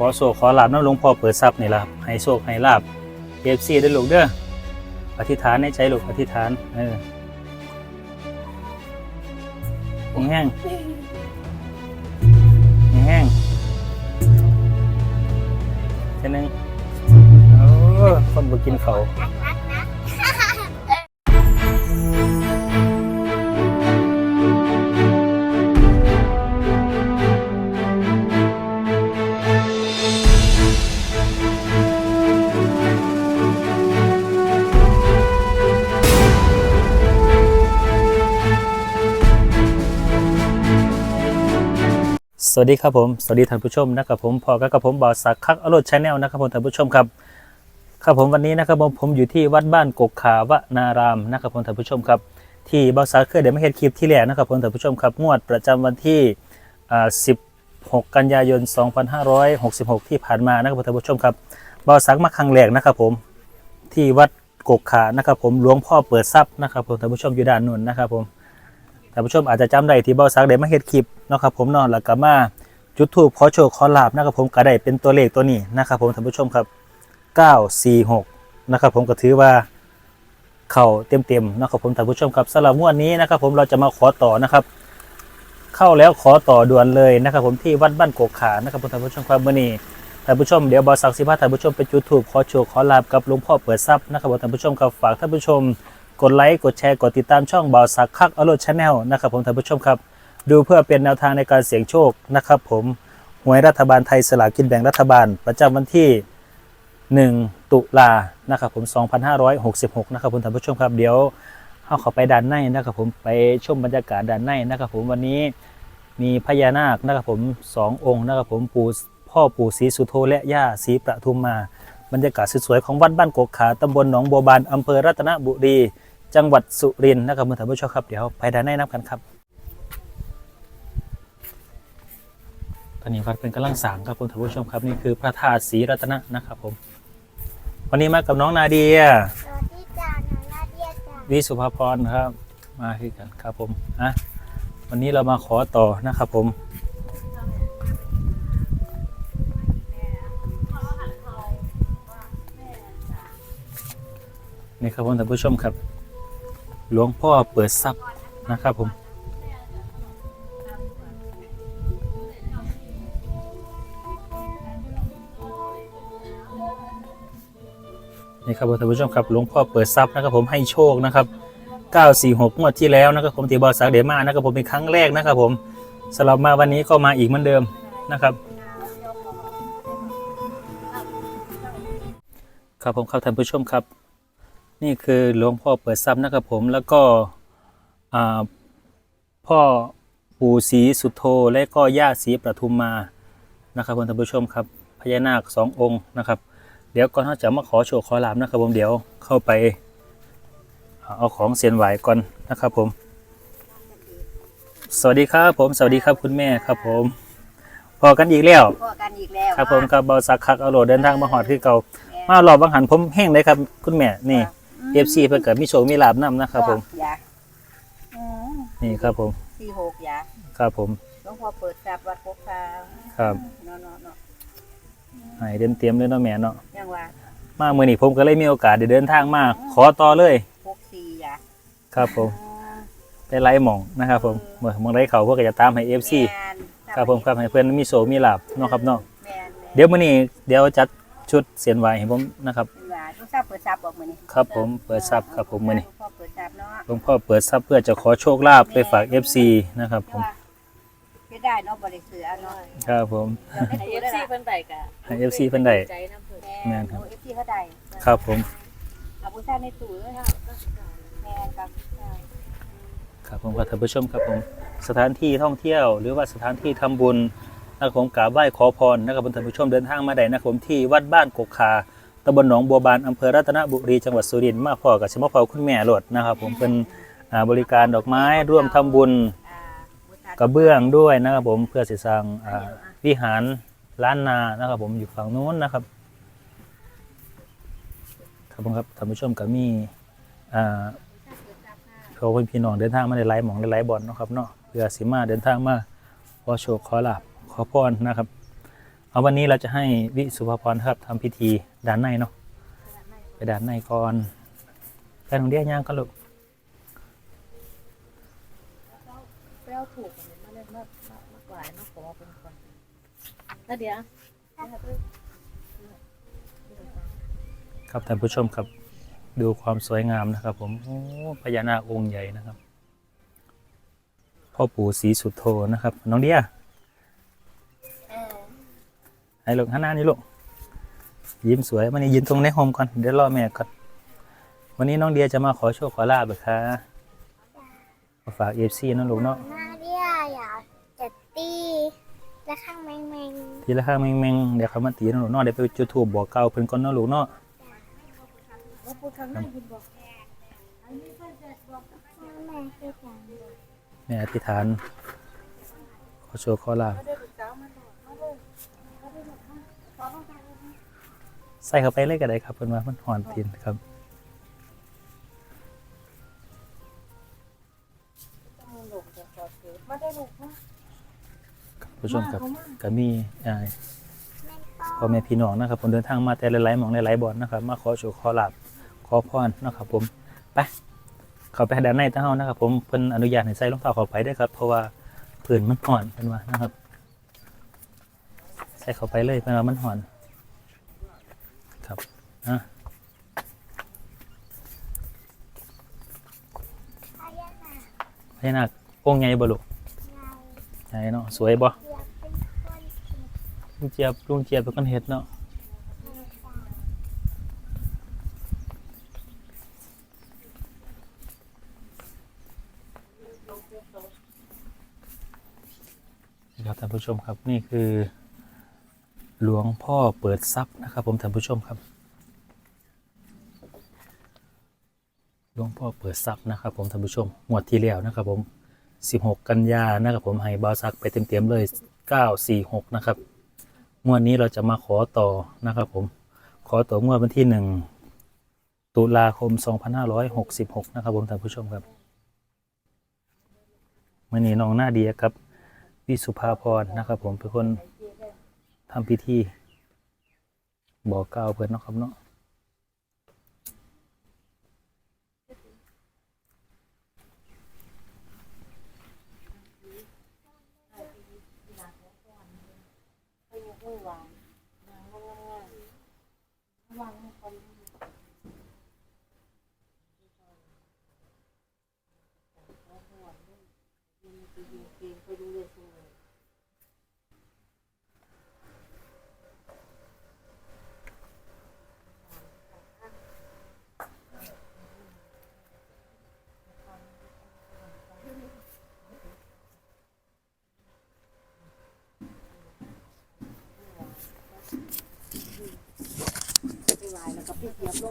ขอโชคขอลาบน้ำหลวงพ่อเปิดทรัพย์นี่ละครับให้โชคให้ลาบเอฟซีได้ลูกเด้ออธิษฐานในใจลูกอธิษฐานเออแห้งแห้งแค่นึงโอ้คนบ่กินเขา วสวัสดีครับผม สวัสดีท่านผู้ชมนะครับผมพอกับผมบอสักคักอรรถชาแนลนะครับผมท่านผู้ชมครับ ครับผมวันนี้นะครับผมผมอยู่ที่วัดบ้านกกขาวนารามนะครับผมท่านผู้ชมครับ ที่บอสักเคยได้มาเห็นคลิปที่แรกนะครับผมท่านผู้ชมครับงวดประจำวันที่16 กันยายน 2566 ที่ผ่านมานะครับผมท่านผู้ชมครับบอสักมาครั้งแรกนะครับผมที่วัดกกขานะครับผมหลวงพ่อเปิดทรัพย์นะครับผมท่านผู้ชมอยู่ด้านนู้นนะครับผมานผู้ชมอาจจะจำได้ที่เบาสักได้มาเฮ็ดคลิปเนาะครับผมเนอนแล้วก็มาจุดธูปขอโชคขอลาบนะครับผมก็ได้เป็นตัวเลขตัวนี้นะครับผมท่านผู้ชมครับ 946 นะครับผมก็ถือว่าเข้าเต็มๆนะครับผมท่านผู้ชมครับสำหรับงวดนี้นะครับผมเราจะมาขอต่อนะครับ เข้าแล้วขอต่อด่วนเลยนะครับผมที่วัดบ้านโกกขานะครับผมท่านผู้ชมครับมื่อนี้ท่านผู้ชมเดี๋ยวบอสักสิพาท่านผู้ชมไปจุดธูปขอโชคขอลาบกับหลวงพ่อเปิดทรัพย์นะครับผมท่านผู้ชมครับฝากท่านผู้ชม กดไลค์ กดแชร์ กดติดตามช่องบ่าวสักคักอโรดชาแนลนะครับผมท่านผู้ชมครับ ดูเพื่อเป็นแนวทางในการเสี่ยงโชคนะครับผมหวยรัฐบาลไทยสลากกินแบ่งรัฐบาล ประจำวันที่ 1 ตุลานะครับผม 2566 นะครับผมท่านผู้ชมครับเดี๋ยวเอาเข้าไปด้านในนะครับผมไปชมบรรยากาศด้านในนะครับผมวันนี้มีพญานาคนะครับผมสององค์นะครับผมปู่พ่อปู่ศรีสุโธและย่าศรีประทุมมา บรรยากาศสวยๆของวัดบ้านกกขาตำบลหนองบัวบานอำเภอรัตนบุรี จังหวัดสุรินทร์นะครับท่านผู้ชมครับเดี๋ยวไปด้านในน้ำกันครับตอนนี้วัดเป็นกำลังสร้างครับคุณท่านผู้ชมครับนี่คือพระธาตุศรีรัตนะนะครับผม วันนี้มากับน้องนาเดียสวัสดีจ้าหนูนาเดียจ้าวิสุภาพรครับมาคือกันครับผมอะวันนี้เรามาขอต่อนะครับผมนี่ครับผมท่านผู้ชมครับ หลวงพ่อเปิดทรัพย์นะครับผม นี่ครับท่านผู้ชมครับหลวงพ่อเปิดทรัพย์นะครับผมให้โชคนะครับ 946งวดที่แล้วนะครับผมตีบอลสากเดมานะครับผมเป็นครั้งแรกนะครับผมสำหรับมาวันนี้ก็มาอีกเหมือนเดิมนะครับครับผมครับท่านผู้ชมครับ นี่คือหลวงพ่อเปิดทรัพย์นะครับผมแล้วก็อ่าพ่อปู่ศรีสุโธและก็ย่าศรีประทุมมานะครับผมท่านผู้ชมครับพญานาคสององค์นะครับ เดี๋ยวก่อนที่จะมาขอโชคขอลาบนะครับผมเดี๋ยวเข้าไปเอาของเสียนไหวก่อนนะครับผม สวัสดีครับผมสวัสดีครับคุณแม่ครับผมพอกันอีกแล้วพอกันอีกแล้วครับผมกับเบาสักคักเอาโหลดเดินทางมาหอดคือเก่ามารอบบังหันผมแห้งเลยครับ คุณแม่นี่ เอฟซีเพิ่นเกิดมีโชคมีลาบนํนะครับผม ยาอืมนี่ครับผม สี่หกยาครับผม หลวงพ่อเปิดทรัพย์วัดพกพาครับเนาะเนาะเนาะให้เต็มเตรียมเลยเนาะแม่เนาะ ยังว่ามาเมื่อนี้ผมก็เลยมีโอกาสได้เดินทางมา ขอต่อเลย พกสี่ยาครับผมไปไล่หมองนะครับผมเมื่อมองไล่เขาพวกก็จะตามให้เอฟซีแม่นครับผมครับให้เพื่อนมีโชคมีลาบเนาะครับเนาะ แม่นแม่นเดี๋ยวมื้อนี้เดี๋ยวจัดชุดเสียนไหวให้ผมนะครับเป็นว่าลูกทรัพย์เปิดทรัพย์บอกมื้อนี้ครับผมเปิดทรัพย์ครับผมมื้อนี้หลวงพ่อเปิดทรัพย์เนาะหลวงพ่อเปิดทรัพย์เพื่อจะขอโชคลาภไปฝาก FC นะครับผมเฮ็ดได้เนาะบ่ได้เสือเนาะครับผมเดี๋ยวได้ให้ตัวเอฟได้ซีล่ะเพิ่นไปกะให้ FC เพิ่นได้ใจน้ำเพิ่นแม่นครับโอ้ FC เขาได้ครับผมเอาผู้ชายในตู้เด้อเฮาแม่นครับครับผมครับท่านผู้ชมครับผมสถานที่ท่องเที่ยว หรือว่าสถานที่ทำบุญนะครับผมกราบไหว้ขอพรนะครับผมท่านผู้ชมเดินทางมาได้นะครับผมที่วัดบ้านกกคา ตำบลหนองบัวบานอำเภอรัตนบุรีจังหวัดสุรินทร์มาพอกับชมพอคุณแม่โหลดนะครับ ผมเป็นอ่าบริการดอกไม้ร่วมทำบุญกระเบื้องด้วยนะครับ ผมเพื่อสิสร้างอ่าวิหารล้านนานะครับ ผมอยู่ฝั่งนู้นนะครับครับผมครับท่านผู้ชมก็มีอ่า เขาเป็นพี่น้องเดินทางมาในไลฟ์หมองในไลฟ์บอลนาะครับเนาะเพื่อสิมาเดินทางมาขอโชคขอลาบขอพรนะครับ เอาวันนี้เราจะให้วิสุภาพรครับทำพิธีด้านในเนาะไปด้านในก่อนแฟนของเดียย่างก็ลูกไปเอาถูกกันมาเล่นมากมากมากกว่ามาขอเป็นคนแล้วเดี๋ยวครับท่านผู้ชมครับดูความสวยงามนะครับ ผมโอ้พญานาคองค์ใหญ่นะครับ พ่อปู่ศรีสุโธนะครับ น้องเดียเออ ให้ลูกหันหน้านี่ลูกยิ้มสวยมันนี่ยืนตรงในโฮมก่อนเดี๋ยวรอแม่ก่อนวันนี้น้องเดียจะมาขอโชคขอลาบเหรอคะมาฝากเอฟซีน้องลูกเนาะนาเดียอยากจะตีและข้างแมงแมงทีละข้างแมงๆเดี๋ยวเขามาตีน้องลูกเนาะเดี๋ยวไปจุดถูบบอกเกล่าวเพิ่นก่อนเน้องลูกเนาะว่าพูดครั้งนั้นคุณบอกแม่คือจังแม่อธิษฐานขอโชคขอลาบ เดี๋ยวเจ้ามาบอกมาเลย ใส่เข้าไปเลยก็ได้ครับเพิ่นว่ามันหอนตีนครับผู้ชมครับก็มีอ่าพ่อแม่พี่น้องนะครับ ผมเดินทางมาแต่หลายๆหมองหลายๆบ่อนนะครับ มาขอโชคขอลาบขอพรนะครับ ผมไปเข้าไปด้านในเต้าเฮานะครับ ผมเพิ่นอนุญาตให้ใส่รองเท้าเข้าไปได้ครับเพราะว่าพื้นมันห่อนเพิ่นว่านะครับ ใส่เข้าไปเลยเพิ่นว่ามันห่อน ครับอะพญานาคพญานาคองค์ใหญ่บ่ลูกไงใหญ่เนาะสวยบ่อยากเป็นคนเก็บลุงเจี๊ยบลุงเจี๊ยบเป็นคนเฮ็ดเนาะแมงปอนะครับท่านผู้ชมครับนี่คือ หลวงพ่อเปิดทรัพย์นะครับ ผมท่านผู้ชมครับ หลวงพ่อเปิดทรัพย์นะครับ ผมท่านผู้ชมงวดที่แล้วนะครับ ผม 16 กันยานะครับ ผมให้บาวซักไปเต็มๆเลย 946 นะครับงวดนี้เราจะมาขอต่อนะครับ ผมขอต่องวดวันที่ 1 ตุลาคม 2566 นะครับ ผมท่านผู้ชมครับมื่อนี้น้องหน้าเดียครับวิสุภาพรนะครับ ผมเป็นคน ทำพิธี บอกกล่าวเพื่อนนะครับเนาะให้ยกมือวางนางว่งามวางให้คนไปดูเลยสิ ไปไหวแล้วก็พี่เจี๊ยบลงในนั้นได้เลยเด้อ คร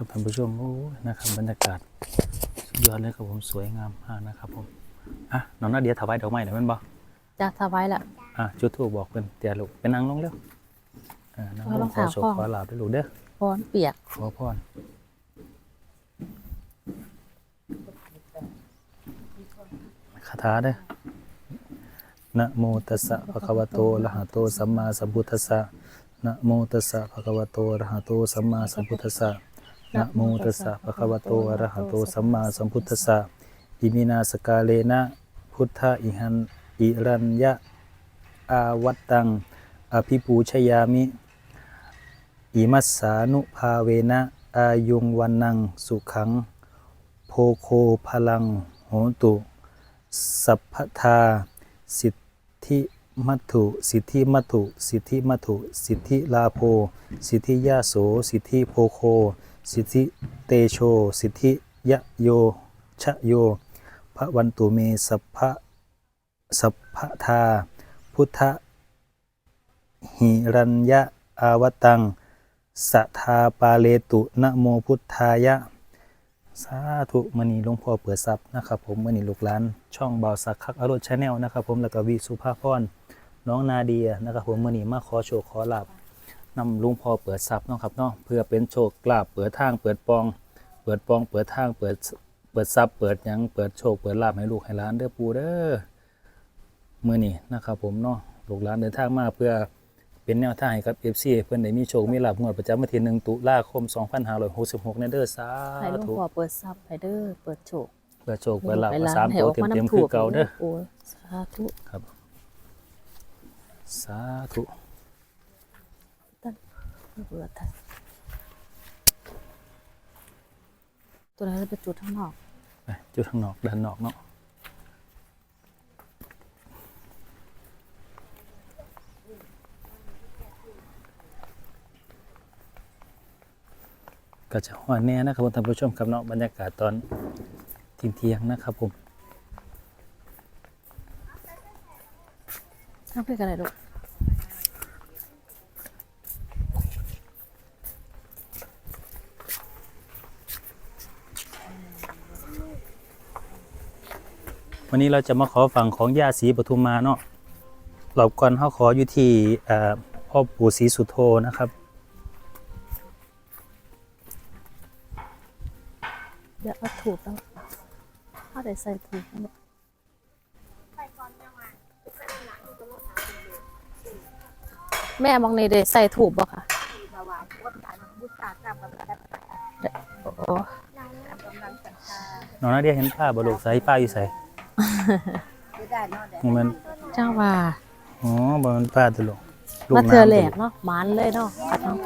ับท่านผู้ชมโอ้ยนะครับบรรยากาศสุดยอดเลยครับผมสวยงามมากนะครับผมอะน้องนาเดียถวายดอกไม้เดี๋ยวมันบอกจะถวายละอะจุดธูปบอกเพื่อนเดี๋ยวลูกไปนั่งลงเร็วอ่านั่งลเอารงองขอเท้าโชคพ่อขอลาบด้วยลูกเด้อพรเปียกขอพรคาถาเด้อ นะโมตัสสะภะคะวะโตอะระหะโตสัมมาสัมพุทธัสสะนะโมตัสสะภะคะวะโตอะระหะโตสัมมาสัมพุทธัสสะนะโมตัสสะภะคะวะโตอะระหะโตสัมมาสัมพุทธัสสะอิมินาสกาเลนะพุทธะอิหันอิรัญญะอาวัตตังอภิปูชยามิอิมัสสานุภาเวนะอายุงวันนังสุขัง โพโคพลังโหตุ สัพพทา สิทธิมัตถุ สิทธิมัตถุ สิทธิมัตถุ สิทธิลาโภสิทธิยาโส สิทธิโพโค สิทธิเตโช สิทธิยะโย ชะโย พระวันตุเมสัพพะสัพพทา พุทธหิรัญญะอาวตัง สัทธาปาเลตุนะโมพุทธายะ สาธุมณีหลวงพ่อเปิดทรัพย์นะครับผมมณีลูกหลานช่องเบาสักคักอรรถชาแนลนะครับผมแล้วก็วิสุภาพรน้องนาเดียนะครับผมมณีมาขอโชคขอลาบนำหลุงพ่อเปิดทรัพย์เนาะครับเนาะเพื่อเป็นโชคลาภเปิดทางเปิดปอง เปิดปองเปิดทางเปิดเปิดทรัพย์เปิดหยังเปิดโชคเปิดลาภให้ลูกให้หลานเด้อปูเด้อมื้อนี้นะครับผมเนาะลูกหลานเดินทางมาเพื่อ เป็นแนวทางให้กับ FC เพิ่นได้มีโชคมีลาภงวดประจำวันที่1ตุลาคม 2566นั่นเด้อสาให้หลวงธุพ่อเปิดซับให้เด้อเปิดโชคเปิดโชคเปิดลาภให้หลานสามให้ตัวออกมาเต็มน้ำๆถูคือกเก่าเด้อโอ้ยสาธุครับ สาธุเปิดท่านตัวนั้นเป็นจุดข้างนอก ไปจุดข้างนอกด้านนอกเนาะ ก็จะว่าแน่นะครับผมท่านผู้ชมครับเนาะบรรยากาศตอนเที่ยงๆนะครับผมทำเพื่อกันอะไรลูกวันนี้เราจะมาขอฝั่งของย่าศรีปทุมมาเนาะหลบก่อนเขาขออยู่ที่เอ่อพ่อปู่ศรีสุโธนะครับ ได้ใส่ถูกแล้วลูกไปก่อนจังหวะทุกคนหลังตัวสาวแม่มองในเดใส่ถูกบ่ค่ะบาวาวัดตานังบุตตากรรมกับระดับโอ้โหนางกำลังสังฆาน้องนาเดียเห็นป้าบลูกใส่ป้าอยู่ใส่ไม่ได้นอนแดดมันเจ้าว่าอ๋อบมันป้าตัวลูกลูกมาเธอน้ำแหลตัวกเนาะหมันเลยเนาะขัดเนาะ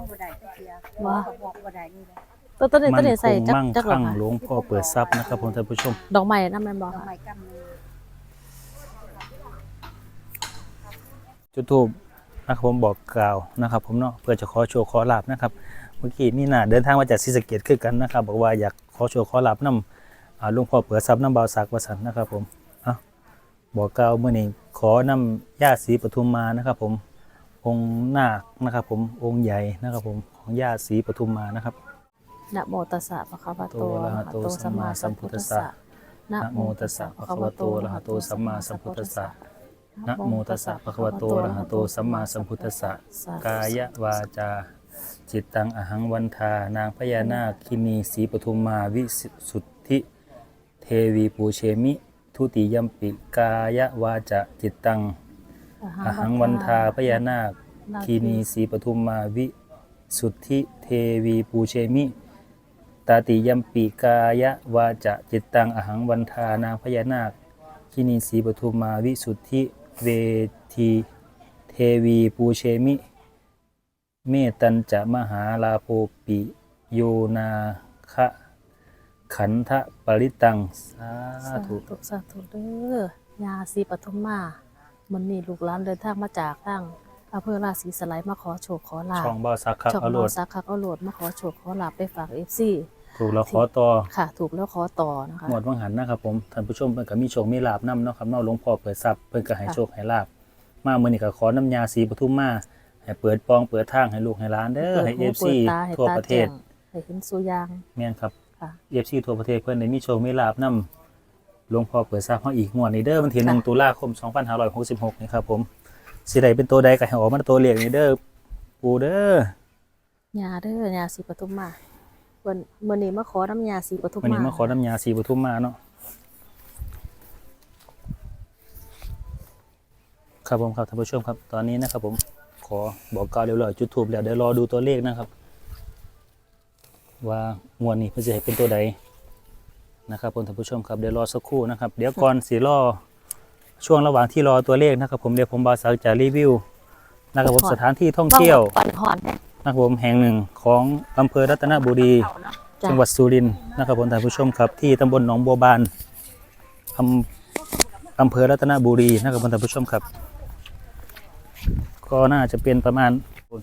ยู่ยังบ่ได้ก็เสียบอกบ่ได้นี่แหละตัวตัวนี้มัตัวนี้คใส่งจักมั่งจักหรอคั่งค่ะหลวงพ่อเปิดทรัพย์นะครับผมท่านผู้ชม ดอกไม้นั่นแม่นบ่ทำค่ะไมกำมือจุดทูบนะครับผมบอกกล่าวนะครับผมเนาะเพื่อจะขอโชว์ขอลาบนะครับเมื่อกี้มีหน้าเดินทางมาจากศรีสะเกดคือกันนะครับบอกว่าอยากขอโชว์ขอลาบน้ำอ่าหลวงพ่อเปิดทรัพย์น้ำบาวสักวสันนะครับผมอะบอกกล่าวเมื่อนี้ขอนำย่าศรีปทุมมานะครับผม องค์นาคนะครับ ผมองค์ใหญ่นะครับ ผมของย่าศรีปทุมมานะครับนะโมตัสสะภะคะวะโตอะระหะโตสัมมาสัมพุทธัสสะนะโมตัสสะภะคะวะโตอะระหะโตสัมมาสัมพุทธัสสะนะโมตัสสะภะคะวะโตอะระหะโตสัมมาสัมพุทธัสสะกายวาจา จิตตังอหังวันทานางพญานาคคินีสีปทุมมาวิสุทธิ เทวีปูเชมิ ทุติยมปิกายวาจะจิตตัง อหังวันทาพญานาคคินีสีปทุมมาวิสุทธิเทวีปูเชมิตาติยมปิกายวาจะจิตตังอหังวันทานางพญานาคคินีสีปทุมมาวิสุทธิเวทีเทวีปูเชมิ เมตันจะมหาลาโภปิโยนาคะขันธปริตัง สาสาธุธุสาธุเด้อยาสีปทุมมา มันนี่ลูกหลานเดินทางมาจากทางอำเภอราศีสไลด์มาขอโชคขอลาบช่องบ่าวสักครับช่องเอาโหลนอดสักคักเอาโหลดมาขอโชคขอลาบไปฝากเอฟซีถูกแล้วขอต่อค่ะ ถูกแล้วขอต่อนะคะ หมวดวังหันนะครับผมท่านผู้ชมเพิ่นก็มีโชคมีลาบนํเนาะครับเนาะหลวงพ่อเปิดทรัพย์เพิ่นก็ให้ค่ะ โชคให้ลาบมามื้อนี้ก็ขอน้ำยาสีปทุมมาให้เปิดปองเปิดทางให้ลูกให้หลานเด้อให้ ปิดหู FC ปิดตาให้ทั่วตาประเทศแจ้งให้เห็นสุยาง แม่นครับ ค่ะ FC ทั่วประเทศเพิ่นได้มีโชคมีลาบนํ หลวงพ่อเปิดทรัพย์เฮาอีกงวดนี้เด้อวันที่ค่ะ1ตุลาคม 2566นี่ครับผมสิได้เป็นตัวใดก็ให้ออกมาตัวเลขนี่เด้อปู่เด้อยาเด้อยาสีปทุมมาวันวันนี้มาขอน้ำยาสีปทุมวันมานี้มาขอน้ำยาสีปทุมมาเนาะครับผมครับท่านผู้ชมครับตอนนี้นะครับผมขอบอกกล่าวเร็วๆจุดทูบแล้วเดี๋ยวรอดูตัวเลขนะครับ ว่างวดนี้เพื่อจะให้เป็นตัวใด นะครับผมท่านผู้ชมครับเดี๋ยวรอสักครู่นะครับ เดี๋ยวก่อนสีรอช่วงระหว่างที่รอตัวเลขนะครับ ผมเดี๋ยวผมบาสักจะรีวิวนะครับผมสถานที่ท่องเที่ยวปันหอนเนี่ยนะครับผมแห่งหนึ่งของอำเภอรัตนบุรีเอาเนาะจ้ะจังหวัดสุรินทร์นะครับผมท่านผู้ชมครับ ที่ตำบลหนองบัวบานอำอำเภอรัตนบุรีนะครับผมท่านผู้ชมครับ ก็น่าจะเป็นประมาณ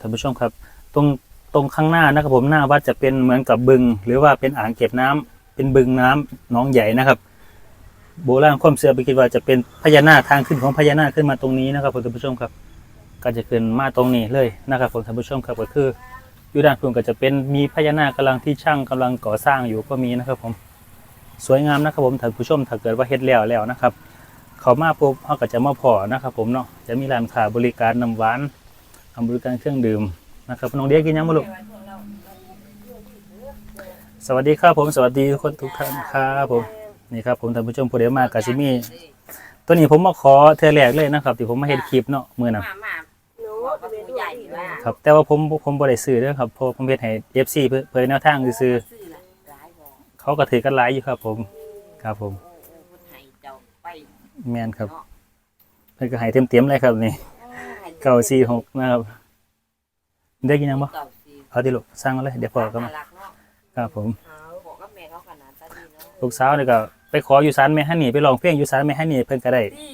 ท่านผู้ชมครับ ตรงตรงข้างหน้านะครับผมหน้าวัดจะเป็นเหมือนกับบึง หรือว่าเป็นอ่างเก็บน้ำ เป็นบึงน้ำหนองใหญ่นะครับ โบราณความเชื่อไปคิดว่าจะเป็นพญานาคทางขึ้นของพญานาคขึ้นมาตรงนี้นะครับผมท่านผู้ชมครับ ก็จะขึ้นมาตรงนี้เลยนะครับผมท่านผู้ชมครับก็คืออยู่ด้านพุ่นก็จะเป็นมีพญานาคกำลังที่ช่างกำลังก่อสร้างอยู่ก็มีนะครับผมสวยงามนะครับผมท่านผู้ชมถ้าเกิดว่าเฮ็ดแล้วแล้วนะครับ เขามาปุ๊บเขาก็จะมาพอนะครับ ผมเนาะจะมีร้านค้าบริการน้ำหวานทำบริการเครื่องดื่มนะครับน้องเดียกินยังบ่ลูก สวัสดีครับผมสวัสดีทุกคนทุกท่านครับผมนี่ครับผมท่านผู้ชมผู้ใดมากกาซิมีตัวนี้ผมมาขอเทอแรกเลยนะครับที่ผมมาเฮ็ดคลิปเนาะมื้อน่ะมามาหนูบอกว่าตัวใหญ่ว่าครับ แต่ว่าผมผมบ่ได้ซื้อเด้อครับเพราะผมเฮ็ดให้ FC เพื่อเผยแนวทางซื่อซื้อละหลายบอกๆเขาก็ถือกันหลายอยู่ครับผมครับผมเออเออคนไทยเจ้าไปแม่นครับเพิ่นก็ให้เต็มๆเลยครับนี่946นะครับได้กินยังบ่เก่าสิเอาที่ลูกสร้างมาเลยเดี๋ยวพอก็มาน่ารักเนาะ ครับผมเอาบอกกับแม่เขาขนาดตาดีเนาะลูกสาวนี่ก็ไปขออยู่ศาลแม่ฮันนี่ไปร้องเพลงอยู่ศาลแม่ฮันนี่เพิ่นก็ได้ที่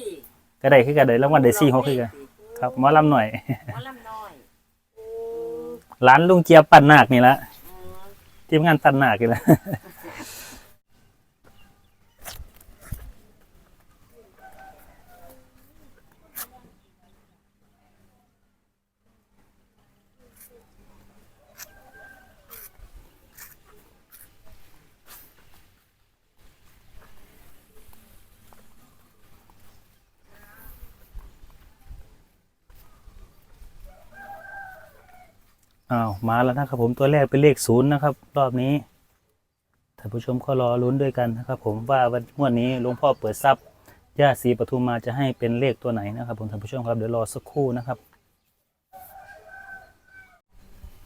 ก็ได้คือกันได้รางวัลได้46คือกันครับหมอลำหน่อยหมอลำน้อยอืมร้านลุงเจี๊ยบปั่นนาคนี่ละอืมทีมงานปั่นนาคนี่ละ อ้าวมาแล้วนะครับผมตัวแรกเป็นเลขศูนย์นะครับ รอบนี้ท่านผู้ชมก็รอลุ้นด้วยกันนะครับ ผมว่าวันงวดนี้หลวงพ่อเปิดทรัพย์ย่าศรีปทุมมาจะให้เป็นเลขตัวไหนนะครับผมท่านผู้ชมครับเดี๋ยวรอสักครู่นะครับ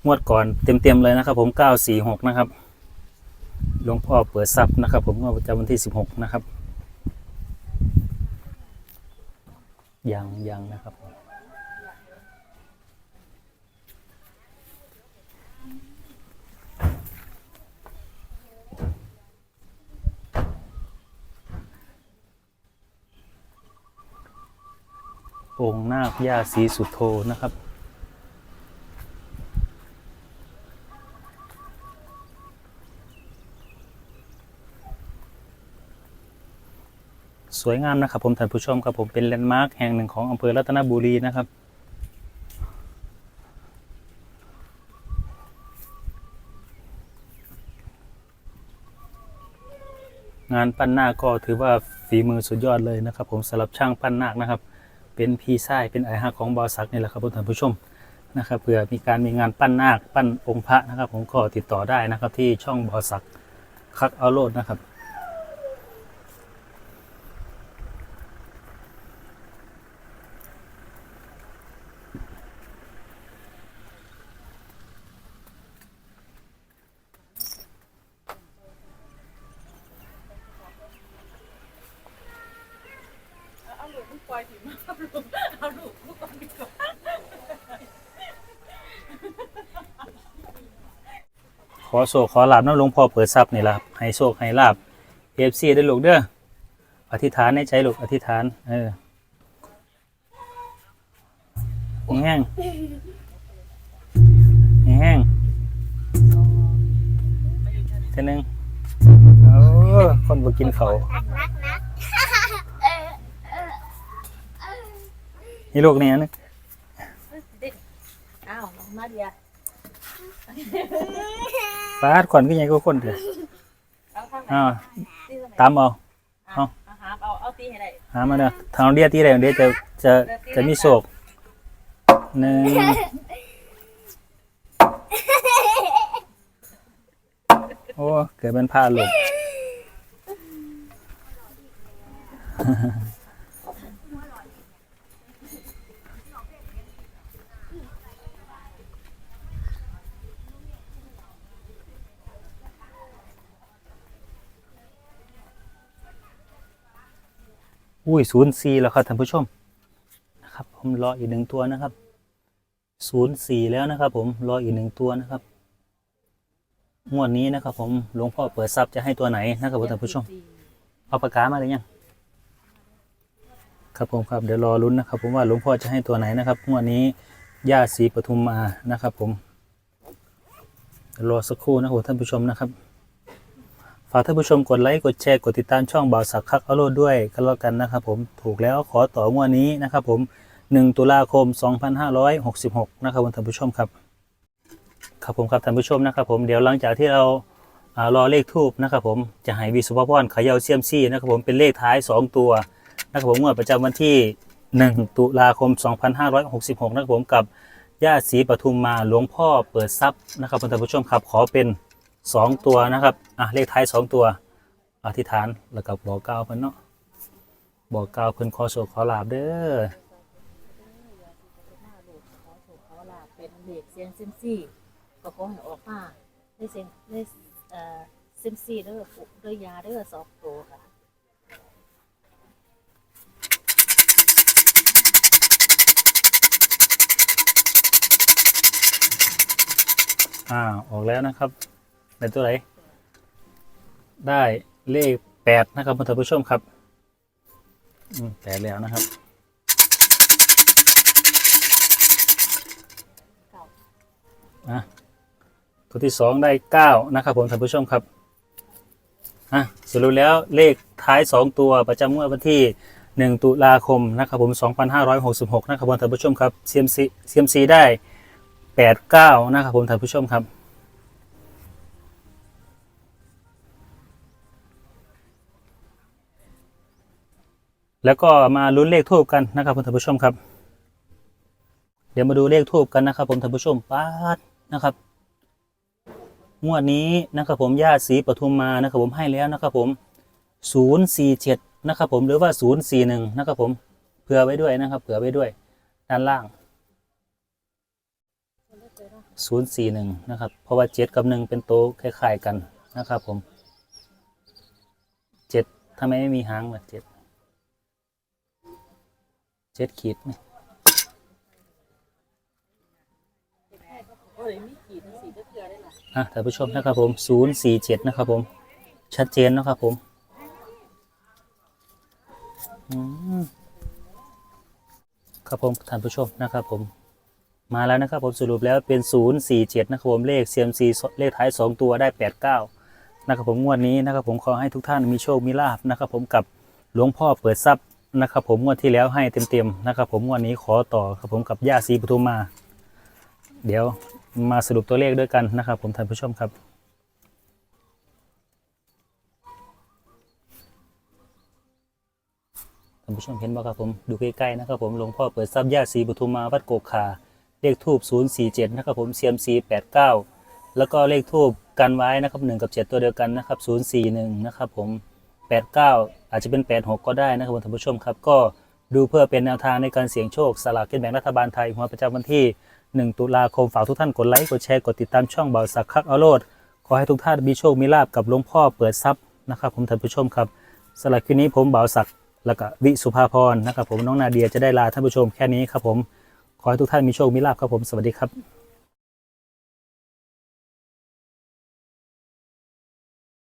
งวดก่อนเต็มๆเลยนะครับ ผม946นะครับหลวงพ่อเปิดทรัพย์นะครับ ผมงวดประจำวันที่ 16 นะครับยังยังนะครับ องค์นาคย่าศรีสุโธนะครับ สวยงามนะครับผมท่านผู้ชมครับผมเป็นแลนด์มาร์คแห่งหนึ่งของอำเภอรัตนบุรีนะครับงานปั้นนาคก็ถือว่าฝีมือสุดยอดเลยนะครับ ผมสำหรับช่างปั้นนาคนะครับ เป็นพี่ชายเป็นไอฮักของบอสักนี่แหละครับท่านผู้ชมนะครับเผื่อมีการมีงานปั้นนาคปั้นองค์พระนะครับ ผมก็ติดต่อได้นะครับที่ช่องบอสักคักเอาโลดนะครับ ขอโศกขอลาบน้ำหลวงพ่อเปิดทรัพย์นี่แหละครับให้โศกให้ลาบเอฟซีได้ลูกเด้ออธิษฐานในใจลูกอธิษฐาน เออแห้งแห้งเท่านึงโอ้คนบ่กินเขาวรักรักนะเออเออเออนี่ลูกนี่นะอ้าวน้องนาเดีย ปาดขวัญก็ยังก็คนเถอะเอาทางไหนอ้าวตีทางไหนตามเอา เอา เอาหาเอาเอาตีให้ได้หามาเด้อทางเดียตีแรงเดียจะจะจะมีโศกหนึ่งโอ้เกิดเป็นผ้าหลุด อุ้ยศูนย์สี่แล้วครับท่านผู้ชมนะครับ ผมรออีกหนึ่งตัวนะครับศูนย์สี่แล้วนะครับ ผมรออีกหนึ่งตัวนะครับงวดนี้นะครับ ผมหลวงพ่อเปิดทรัพย์จะให้ตัวไหนนะครับท่านผู้ชมเอาปากกามาเลยยังครับผมครับเดี๋ยวรอลุ้นนะครับ ผมว่าหลวงพ่อจะให้ตัวไหนนะครับงวดนี้ย่าศรีปทุมมานะครับ ผมรอสักครู่นะครับท่านผู้ชมนะครับ ฝากท่านผู้ชมกดไลค์กดแชร์กดติดตามช่องบ่าวสักคักอโลดด้วยกันแล้วกันนะครับผมถูกแล้วขอต่องวดนี้นะครับผม 1 ตุลาคม 2566 นะครับท่านผู้ชมครับครับผมครับท่านผู้ชมนะครับผมเดี๋ยวหลังจากที่เรารอเลขทูบนะครับผมจะให้วิสุภพรขย่าเซียมซี่นะครับผมเป็นเลขท้าย 2 ตัวนะครับผมงวดประจำวันที่ 1 ตุลาคม 2566 นะครับผมกับย่าศรีปทุมมาหลวงพ่อเปิดทรัพย์นะครับท่านผู้ชมครับขอเป็น 2ตัวนะครับอะเลขท้าย2ตัว อธิษฐานแล้วก็บอกกล่าวเพิ่นเนาะบอกกล่าวเพิ่นขอโชคขอลาบเด้อขอโชคขอลาบเป็นเลขเสียงเซยมซี่ก็ขอให้ออกมาได้เสียงได้เอ่อเซยมซี่เด้อปุเด้อยาเด้อสองตัวค่ะอ่าออกแล้วนะครับ ในตัวไหนได้เลขแปดนะครับท่านผู้ชมครับอืมแปดแล้วนะครับอะตัวที่สองได้เก้านะครับผมท่านผู้ชมครับอะสรุปแล้วเลขท้ายสองตัวประจำงวดวันที่หนึ่งตุลาคมนะครับผม2566นะครับผมท่านผู้ชมครับ CMC CMC ได้แปดเก้านะครับผมท่านผู้ชมครับ แล้วก็มาลุ้นเลขทูบกันนะครับผมท่านผู้ชมครับ เดี๋ยวมาดูเลขทูบกันนะครับ ผมท่านผู้ชมป้าดนะครับงวดนี้นะครับผมญาติศรีปทุมมานะครับผมให้แล้วนะครับผมศูนย์สี่เจ็ดนะครับผมหรือว่าศูนย์สี่หนึ่งนะครับผมเผื่อไว้ด้วยนะครับ เผื่อไว้ด้วย ด้านล่างศูนย์สี่หนึ่งนะครับ เพราะว่าเจ็ดกับหนึ่งเป็นโตวคล้ายๆกันนะครับผมเจ็ดทำไมไม่มีหางล่ะเจ็ด เจ็ดขีดไหมอะท่านผู้ชมนะครับผมศูนย์สี่เจ็ดนะครับผม ชัดเจนนะครับผมอืมครับผมท่านผู้ชมนะครับผม มาแล้วนะครับผมสรุปแล้วเป็น 047 นะครับผมเลข CMC เลขท้าย 2 ตัวได้ 89 นะครับผมงวดนี้นะครับผมขอให้ทุกท่านมีโชคมีลาภนะครับผมกับหลวงพ่อเปิดทรัพย์ นะครับผมงวดที่แล้วให้เต็มๆนะครับผมงวดนี้ขอต่อครับผมกับย่าศรีปทุมมา เดี๋ยวมาสรุปตัวเลขด้วยกันนะครับ ผมท่านผู้ชมครับท่านผู้ชมเห็นบ่ครับผมดูใกล้ๆนะครับผมหลวงพ่อเปิดทรัพย์ย่าศรีปทุมมาวัดโกกขาเลขทูบ047นะครับผมเซียมซี89 แล้วก็เลขทูบกันไว้นะครับ1กับ 7 ตัวเดียวกันนะครับ041นะครับผม89 อาจจะเป็น 86 ก็ได้นะครับท่านผู้ชมครับ ก็ดูเพื่อเป็นแนวทางในการเสี่ยงโชคสลากกินแบ่งรัฐบาลไทยหัวประจำวันที่ 1 ตุลาคมฝากทุกท่านกดไลค์กดแชร์กดติดตามช่องเบาสักคักเอาโลดขอให้ทุกท่านมีโชคมีลาบกับหลวงพ่อเปิดทรัพย์นะครับผมท่านผู้ชมครับสำหรับคลิปนี้ผมเบาสักแล้วก็วิสุภาพรนะครับผมน้องนาเดียจะได้ลาท่านผู้ชมแค่นี้ครับผมขอให้ทุกท่านมีโชคมีลาภครับผมสวัสดีครับ